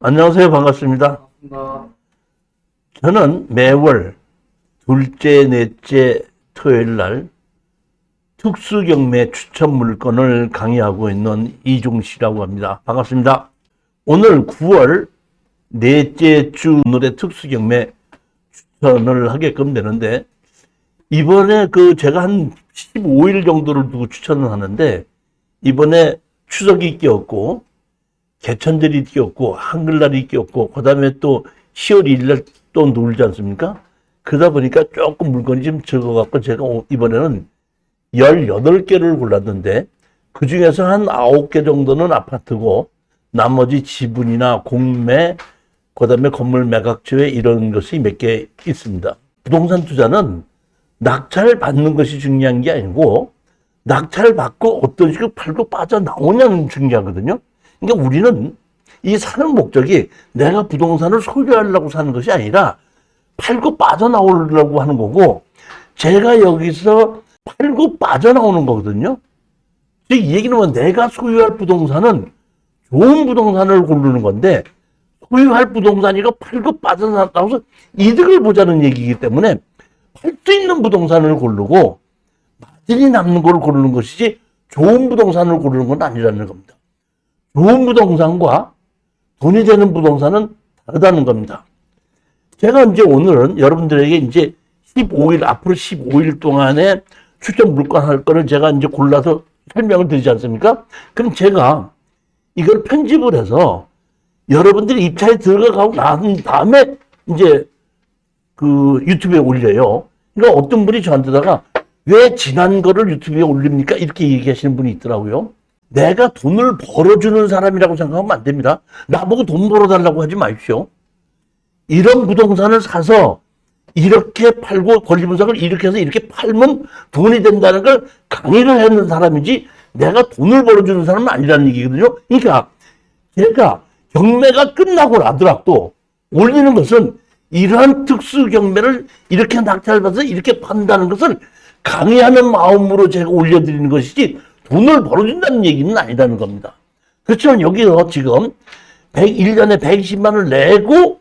안녕하세요. 반갑습니다. 반갑습니다. 저는 매월 둘째, 넷째 토요일 날 특수경매 추천 물건을 강의하고 있는 이종 씨라고 합니다. 반갑습니다. 오늘 9월 넷째 주 오늘의 특수경매 추천을 하게끔 되는데 이번에 그 제가 한 15일 정도를 두고 추천을 하는데 이번에 추석이 끼었고 개천절이 끼었고 한글날이 끼었고 그다음에 또 10월 1일 또 놀지 않습니까? 그러다 보니까 조금 물건이 좀 적어갖고 제가 오- 이번에는 18개를 골랐는데 그 중에서 한 9개 정도는 아파트고 나머지 지분이나 공매 그다음에 건물 매각조회 이런 것이 몇 개 있습니다. 부동산 투자는 낙찰 받는 것이 중요한 게 아니고 낙찰 받고 어떤 식으로 팔고 빠져나오냐는 중요하거든요. 그러니까 우리는 이 사는 목적이 내가 부동산을 소유하려고 사는 것이 아니라 팔고 빠져나오려고 하는 거고 제가 여기서 팔고 빠져나오는 거거든요. 즉, 이 얘기는 뭐 내가 소유할 부동산은 좋은 부동산을 고르는 건데 소유할 부동산이가 팔고 빠져나와서 이득을 보자는 얘기이기 때문에 팔 수 있는 부동산을 고르고 마진이 남는 걸 고르는 것이지 좋은 부동산을 고르는 건 아니라는 겁니다. 좋은 부동산과 돈이 되는 부동산은 다르다는 겁니다. 제가 이제 오늘은 여러분들에게 이제 15일, 앞으로 15일 동안에 추천 물건 할 거를 제가 이제 골라서 설명을 드리지 않습니까? 그럼 제가 이걸 편집을 해서 여러분들이 입찰에 들어가고 난 다음에 이제 그 유튜브에 올려요. 그러니까 어떤 분이 저한테다가 왜 지난 거를 유튜브에 올립니까? 이렇게 얘기하시는 분이 있더라고요. 내가 돈을 벌어주는 사람이라고 생각하면 안 됩니다. 나보고 돈 벌어달라고 하지 마십시오. 이런 부동산을 사서 이렇게 팔고 권리분석을 이렇게 해서 이렇게 팔면 돈이 된다는 걸 강의를 하는 사람이지 내가 돈을 벌어주는 사람은 아니라는 얘기거든요. 그러니까 제가 경매가 끝나고 나더라도 올리는 것은 이러한 특수 경매를 이렇게 낙찰받아서 이렇게 판다는 것을 강의하는 마음으로 제가 올려드리는 것이지 돈을 벌어준다는 얘기는 아니라는 겁니다. 그렇지만 여기서 지금 101년에 120만 원을 내고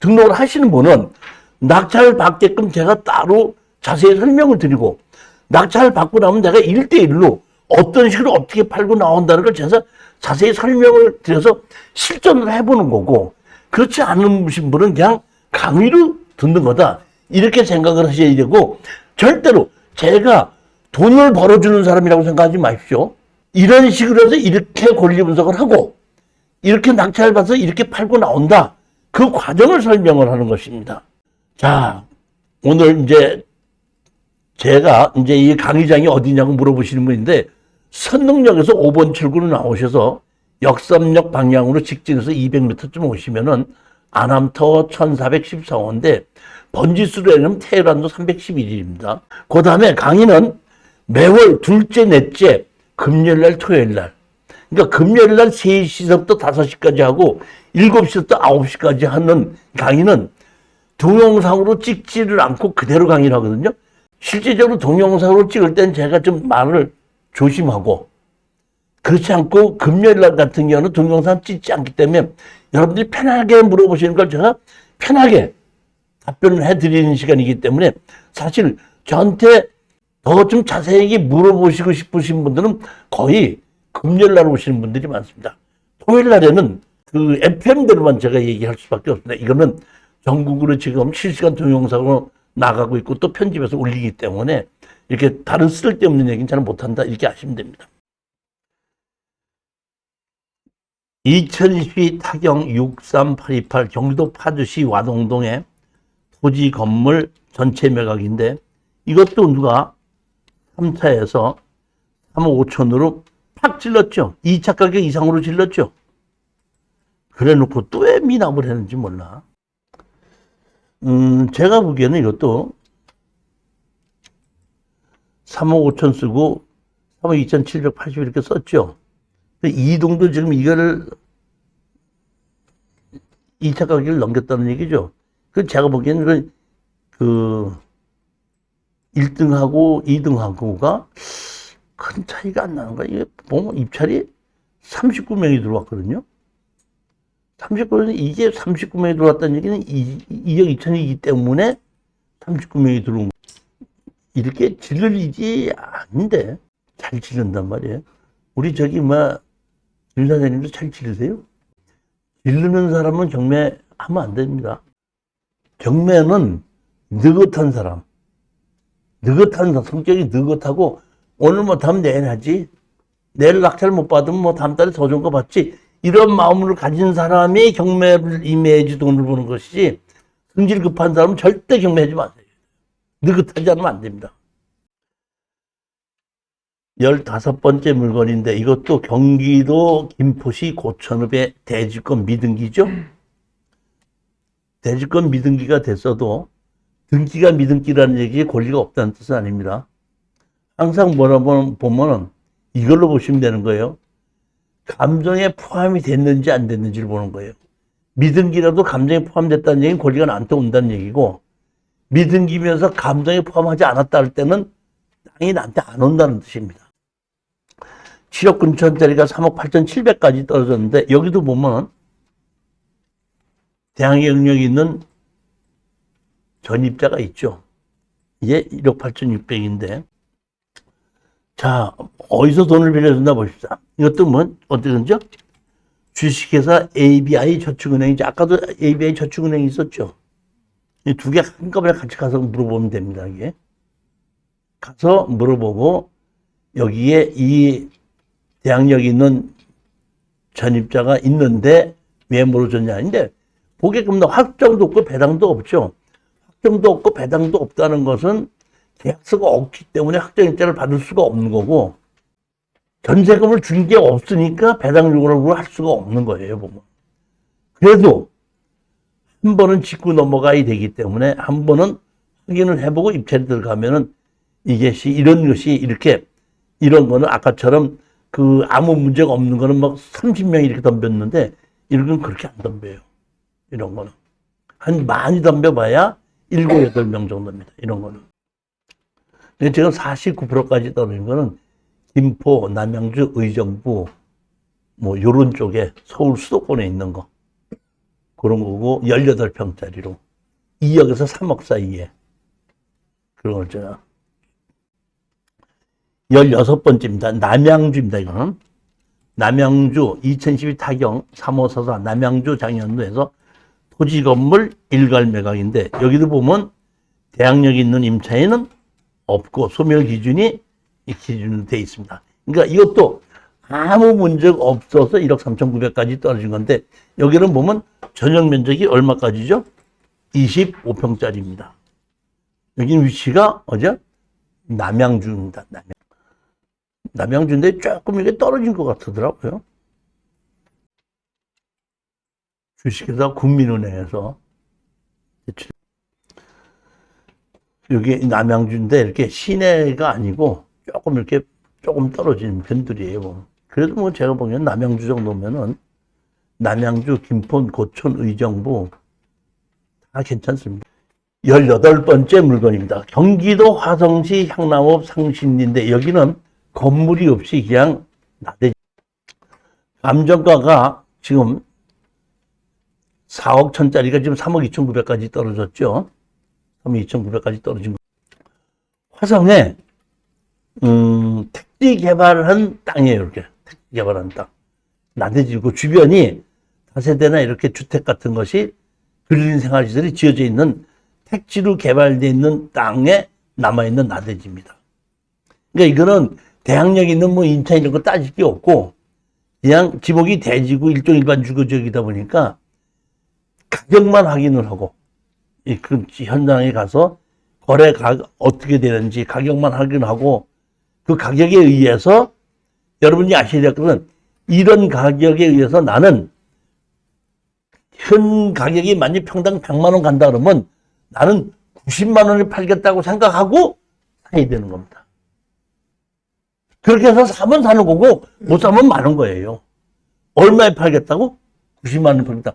등록을 하시는 분은 낙찰 받게끔 제가 따로 자세히 설명을 드리고 낙찰 받고 나면 내가 1대1로 어떤 식으로 어떻게 팔고 나온다는 걸 제가 자세히 설명을 드려서 실전을 해보는 거고 그렇지 않은 분은 그냥 강의로 듣는 거다 이렇게 생각을 하셔야 되고 절대로 제가 돈을 벌어주는 사람이라고 생각하지 마십시오. 이런 식으로 해서 이렇게 권리 분석을 하고 이렇게 낙찰 받아서 이렇게 팔고 나온다. 그 과정을 설명을 하는 것입니다. 자, 오늘 이제 제가 이제 이 강의장이 어디냐고 물어보시는 분인데 선릉역에서 5번 출구로 나오셔서 역삼역 방향으로 직진해서 200m쯤 오시면은 아남터 1414호인데 번지수로에는 테헤란도 311일입니다. 그 다음에 강의는 매월 둘째, 넷째, 금요일 날, 토요일 날. 그러니까 금요일 날 3시부터 5시까지 하고 7시부터 9시까지 하는 강의는 동영상으로 찍지를 않고 그대로 강의를 하거든요. 실제적으로 동영상으로 찍을 땐 제가 좀 말을 조심하고 그렇지 않고 금요일 날 같은 경우는 동영상 찍지 않기 때문에 여러분들이 편하게 물어보시는 걸 제가 편하게 답변을 해드리는 시간이기 때문에 사실 저한테 더 좀 자세하게 물어보시고 싶으신 분들은 거의 금요일 날 오시는 분들이 많습니다. 토요일 날에는 그 FM대로만 제가 얘기할 수밖에 없습니다. 이거는 전국으로 지금 실시간 동영상으로 나가고 있고 또 편집해서 올리기 때문에 이렇게 다른 쓸데없는 얘기는 잘 못한다 이렇게 아시면 됩니다. 2022 타경 63828 경기도 파주시 와동동의 토지 건물 전체 매각인데 이것도 누가 3차에서 3억 5천으로 팍 질렀죠. 2차 가격 이상으로 질렀죠. 그래 놓고 또 왜 미납을 했는지 몰라. 음, 제가 보기에는 이것도 3억 5천 쓰고 3억 2,780 이렇게 썼죠. 근데 이동도 지금 이거를 2차 가격을 넘겼다는 얘기죠. 그 제가 보기에는 그, 그 1등하고 2등하고가 큰 차이가 안 나는 거야. 이게 보면 입찰이 39명이 들어왔거든요. 39명, 이게 39명이 들어왔다는 얘기는 2억 2천이기 때문에 39명이 들어온 거. 이렇게 일이 아닌데 잘 지른단 말이에요. 우리 저기 뭐, 김 사장님도 잘 지르세요? 지르는 사람은 경매하면 안 됩니다. 경매는 느긋한 사람, 느긋한 성격이 느긋하고 오늘 못하면 내일 하지. 내일 낙찰 못 받으면 뭐 다음 달에 더 좋은 거 받지. 이런 마음을 가진 사람이 경매를 임해야지 돈을 버는 것이지 성질 급한 사람은 절대 경매하지 마세요. 느긋하지 않으면 안 됩니다. 열다섯 번째 물건인데 이것도 경기도 김포시 고천읍의 대지권 미등기죠. 대지권 미등기가 됐어도 등기가 미등기라는 얘기에 권리가 없다는 뜻은 아닙니다. 항상 뭐라 보면은 이걸로 보시면 되는 거예요. 감정에 포함이 됐는지 안 됐는지를 보는 거예요. 미등기라도 감정에 포함됐다는 얘기는 권리가 나한테 온다는 얘기고 미등기면서 감정에 포함하지 않았다 할 때는 땅이 나한테 안 온다는 뜻입니다. 7억 9천짜리가 3억 8천 7백까지 떨어졌는데 여기도 보면 대항해 영역이 있는 전입자가 있죠. 이게 1억 8천 6백인데 자 어디서 돈을 빌려준다 보십시다. 이것도 뭐 어떻게든죠? 주식회사 ABI 저축은행이죠. 아까도 ABI 저축은행이 있었죠. 이 두 개 한꺼번에 같이 가서 물어보면 됩니다. 이게 가서 물어보고 여기에 이 대항력이 있는 전입자가 있는데 왜 물어줬냐. 근데 보게끔 확정도 없고 배당도 없죠. 확정도 없고 배당도 없다는 것은 계약서가 없기 때문에 확정일자를 받을 수가 없는 거고 전세금을 준 게 없으니까 배당 요구를 할 수가 없는 거예요, 보면. 그래도 한 번은 짚고 넘어가야 되기 때문에 한 번은 확인을 해보고 입찰에 들어가면은 이것이 이런 것이 이렇게 이런 거는 아까처럼 그 아무 문제가 없는 거는 막 30명이 이렇게 덤볐는데 이런 건 그렇게 안 덤벼요. 이런 거는. 한 많이 덤벼봐야 7, 8명 정도입니다. 이런 거는. 지금 49%까지 떨어진 거는 김포, 남양주, 의정부, 뭐, 요런 쪽에 서울 수도권에 있는 거. 그런 거고, 18평짜리로. 2억에서 3억 사이에. 그런 걸 제가. 16번째입니다. 남양주입니다, 이거는. 남양주 2012 타경 3호사사 남양주 장현도에서 토지 건물 일괄 매각인데, 여기도 보면 대항력이 있는 임차인은 없고 소멸 기준이 이 기준으로 되어 있습니다. 그러니까 이것도 아무 문제가 없어서 1억 3,900까지 떨어진 건데 여기는 보면 전용 면적이 얼마까지죠? 25평짜리입니다. 여기는 위치가 어제 남양주입니다. 남양. 남양주인데 조금 이게 떨어진 것 같더라고요. 주식회사 국민은행에서 여기 남양주인데 이렇게 시내가 아니고 조금 이렇게 조금 떨어진 편들이에요. 그래도 뭐 제가 보기엔 남양주 정도면은 남양주, 김포, 고촌, 의정부 다 괜찮습니다. 18번째 물건입니다. 경기도 화성시 향남읍 상신인데 여기는 건물이 없이 그냥 나대 감정가가 지금 4억 천짜리가 지금 3억 2천9백까지 떨어졌죠. 3억 2천9백까지 떨어진 거. 화성에 음, 택지 개발한 땅이에요, 이렇게. 택지 개발한 땅. 나대지고 주변이 다세대나 이렇게 주택 같은 것이 그린 생활시설이 지어져 있는 택지로 개발되어 있는 땅에 남아있는 나대지입니다. 그러니까 이거는 대항력 있는 뭐 인차 이런 거 따질 게 없고 그냥 지목이 대지고 일종 일반 주거 지역이다 보니까 가격만 확인을 하고 이 그 현장에 가서 거래 가 어떻게 되는지 가격만 확인하고 그 가격에 의해서 여러분이 아셔야 될 것은 이런 가격에 의해서 나는 현 가격이 만약 평당 100만 원 간다 그러면 나는 90만 원을 팔겠다고 생각하고 사야 되는 겁니다. 그렇게 해서 사면 사는 거고 못 사면 마는 거예요. 얼마에 팔겠다고? 90만 원 팔겠다.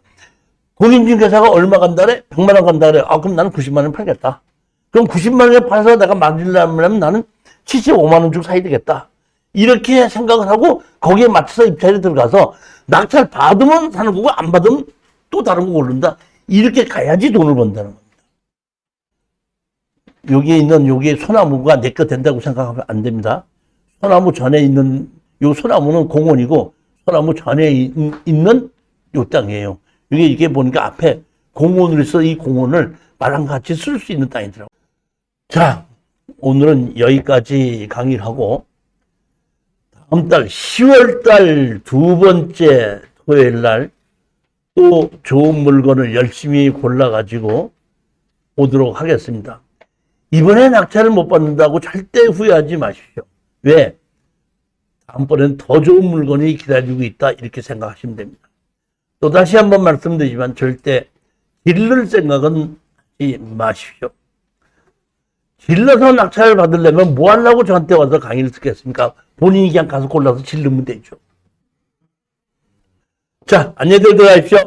공인중개사가 얼마 간다래? 100만 원 간다래. 아 그럼 나는 90만 원 팔겠다. 그럼 90만 원에 팔아서 내가 맞으려면 나는 75만 원 주고 사야 되겠다. 이렇게 생각을 하고 거기에 맞춰서 입찰에 들어가서 낙찰 받으면 사는 거고 안 받으면 또 다른 거 고른다. 이렇게 가야지 돈을 번다는 겁니다. 여기에 있는 여기 소나무가 내 거 된다고 생각하면 안 됩니다. 소나무 전에 있는 요 소나무는 공원이고 소나무 전에 있- 있는 요 땅이에요. 이게 이게 보니까 앞에 공원으로 해서 이 공원을 말랑 같이 쓸 수 있는 땅이더라고요. 자, 오늘은 여기까지 강의를 하고 다음 달 10월 달 두 번째 토요일 날 또 좋은 물건을 열심히 골라가지고 오도록 하겠습니다. 이번에 낙찰을 못 받는다고 절대 후회하지 마십시오. 왜? 다음번엔 더 좋은 물건이 기다리고 있다 이렇게 생각하시면 됩니다. 또 다시 한번 말씀드리지만 절대 길를 생각은 하지 마십시오. 질러서 낙찰을 받으려면 뭐 하려고 저한테 와서 강의를 듣겠습니까? 본인이 그냥 가서 골라서 질르면 되죠. 자, 안녕히 들어가십시오.